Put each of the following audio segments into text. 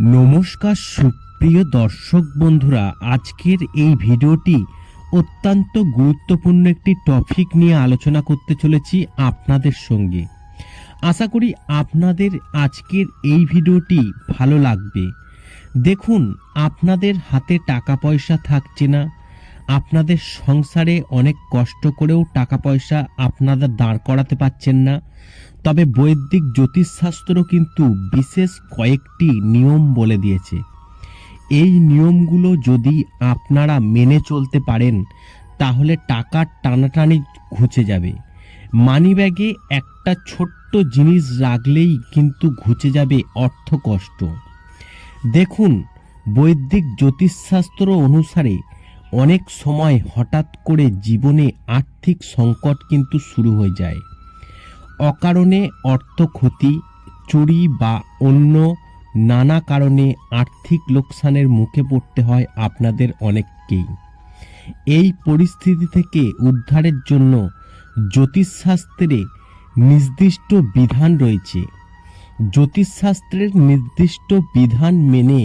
নমস্কার সুপ্রিয় দর্শক বন্ধুরা, আজকের এই ভিডিওটি অত্যন্ত গুরুত্বপূর্ণ একটি টপিক নিয়ে আলোচনা করতে চলেছি আপনাদের সঙ্গে। আশা করি আপনাদের আজকের এই ভিডিওটি ভালো লাগবে। দেখুন, আপনাদের হাতে টাকা পয়সা থাকছে না। আপনাদের সংসারে অনেক কষ্ট করেও টাকা পয়সা আপনারা দাঁড় করাতে পারছেন না। তবে বৈদিক জ্যোতিষশাস্ত্র কিন্তু বিশেষ কয়েকটি নিয়ম বলে দিয়েছে। এই নিয়মগুলো যদি আপনারা মেনে চলতে পারেন, তাহলে টাকার টানাটানি ঘুচে যাবে। মানিব্যাগে একটা ছোট্ট জিনিস রাখলেই কিন্তু ঘুচে যাবে অর্থ কষ্ট। দেখুন, বৈদিক জ্যোতিষশাস্ত্র অনুসারে অনেক সময় হঠাৎ করে জীবনে আর্থিক সংকট কিন্তু শুরু হয়ে যায়। অকারণে অর্থ ক্ষতি, চুরি বা অন্য নানা কারণে আর্থিক লোকসানের মুখে পড়তে হয় আপনাদের অনেককেই। এই পরিস্থিতি থেকে উদ্ধারের জন্য জ্যোতিষশাস্ত্রে নির্দিষ্ট বিধান রয়েছে। জ্যোতিষশাস্ত্রের নির্দিষ্ট বিধান মেনে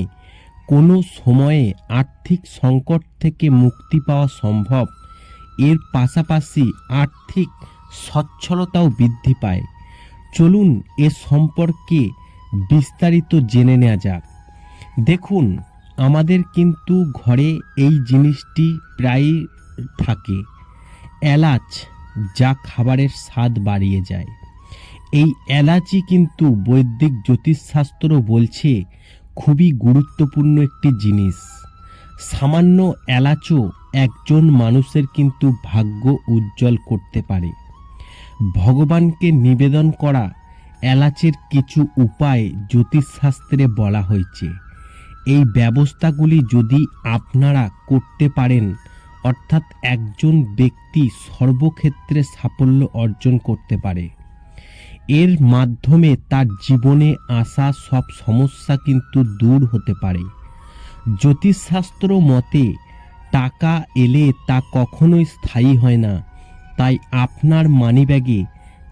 কোনো সময়ে আর্থিক সংকট থেকে মুক্তি পাওয়া সম্ভব। এর পাশাপাশি আর্থিক সচ্ছলতাও বৃদ্ধি পায়। চলুন এ সম্পর্কে বিস্তারিত জেনে নেওয়া যাক। দেখুন, আমাদের কিন্তু ঘরে এই জিনিসটি প্রায়ই থাকে। এলাচ, যা খাবারের স্বাদ বাড়িয়ে যায়। এই এলাচি কিন্তু বৈদিক জ্যোতিষশাস্ত্র বলছে খুবই গুরুত্বপূর্ণ একটি জিনিস। সামান্য এলাচও একজন মানুষের কিন্তু ভাগ্য উজ্জ্বল করতে পারে। ভগবানকে নিবেদন করা এলাচের কিছু উপায় জ্যোতিষশাস্ত্রে বলা হয়েছে। এই ব্যবস্থাগুলি যদি আপনারা করতে পারেন, অর্থাৎ একজন ব্যক্তি সর্বক্ষেত্রে সাফল্য অর্জন করতে পারে। এর মাধ্যমে তার জীবনে আসা সব সমস্যা কিন্তু দূর হতে পারে। জ্যোতিষশাস্ত্র মতে, টাকা এলে তা কখনোই স্থায়ী হয় না। তাই আপনার মানিব্যাগে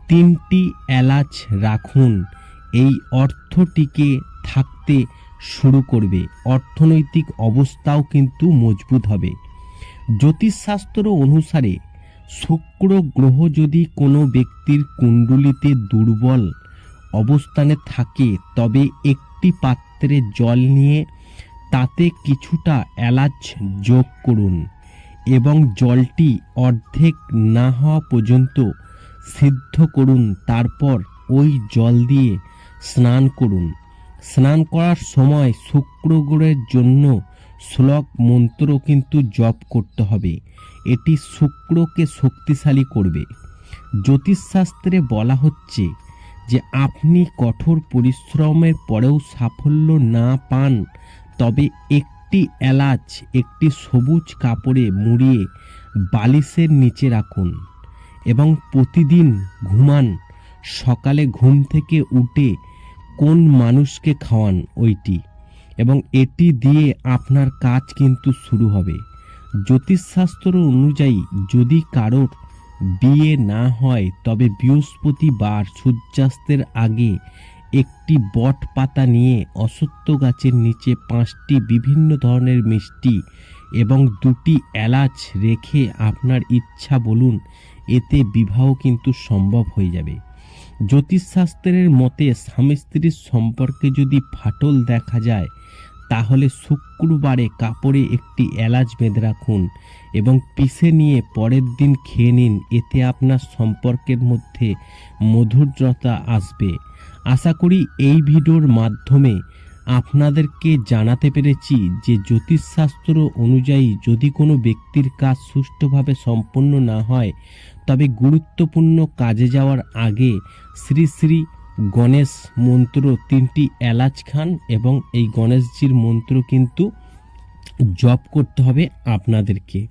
তিনটি এলাচ রাখুন। এই অর্থটিকে থাকতে শুরু করবে। অর্থনৈতিক অবস্থাও কিন্তু মজবুত হবে। জ্যোতিষশাস্ত্র অনুসারে শুক্র গ্রহ যদি কোনো ব্যক্তির কুণ্ডলিতে দুর্বল অবস্থানে থাকে, তবে একটি পাত্রে জল নিয়ে তাতে কিছুটা এলাচ যোগ করুন। এবং জলটি অর্ধেক না হওয়া পর্যন্ত সিদ্ধ করুন। তারপর ওই জল দিয়ে স্নান করুন। স্নান করার সময় শুক্র গ্রহের জন্য শ্লোক মন্ত্র কিন্তু জপ করতে হবে। এটি শুক্রকে শক্তিশালী করবে। জ্যোতিষশাস্ত্রে বলা হচ্ছে যে, আপনি কঠোর পরিশ্রমের পরেও সাফল্য না পান, তবে একটি এলাচ, একটি সবুজ কাপড়ে মুড়িয়ে বালিশের নিচে রাখুন এবং প্রতিদিন ঘুমান। সকালে ঘুম থেকে উঠে কোন মানুষকে খাওয়ান ওইটি এবং এটি দিয়ে আপনার কাজ কিন্তু শুরু হবে। জ্যোতিষশাস্ত্র অনুযায়ী যদি কারোর বিয়ে না হয়, তবে বৃহস্পতিবার সূর্যাস্তের আগে একটি বট পাতা নিয়ে অসত্য গাছের নিচে পাঁচটি বিভিন্ন ধরনের মিষ্টি এবং দুটি এলাচ রেখে আপনার ইচ্ছা বলুন, এতে বিবাহ কিন্তু সম্ভব হয়ে যাবে। জ্যোতিষশাস্ত্রের মতে স্বামী স্ত্রীর সম্পর্কে যদি ফাটল দেখা যায়, তাহলে শুক্রবারে কাপড়ে একটি এলাচ বেঁধে রাখুন এবং পিষে নিয়ে পরের দিন খেয়ে নিন, এতে আপনার সম্পর্কের মধ্যে মধুরতা আসবে। আশা করি এই ভিডিওর মাধ্যমে আপনাদেরকে জানাতে পেরেছি যে জ্যোতিষশাস্ত্র অনুযায়ী যদি কোনো ব্যক্তির কাজ সুষ্ঠুভাবে সম্পন্ন না হয়, তবে গুরুত্বপূর্ণ কাজে যাওয়ার আগে শ্রী শ্রী গণেশ মন্ত্র তিনটি এলাচ খান এবং এই গণেশজির মন্ত্র কিন্তু জপ করতে হবে আপনাদেরকে।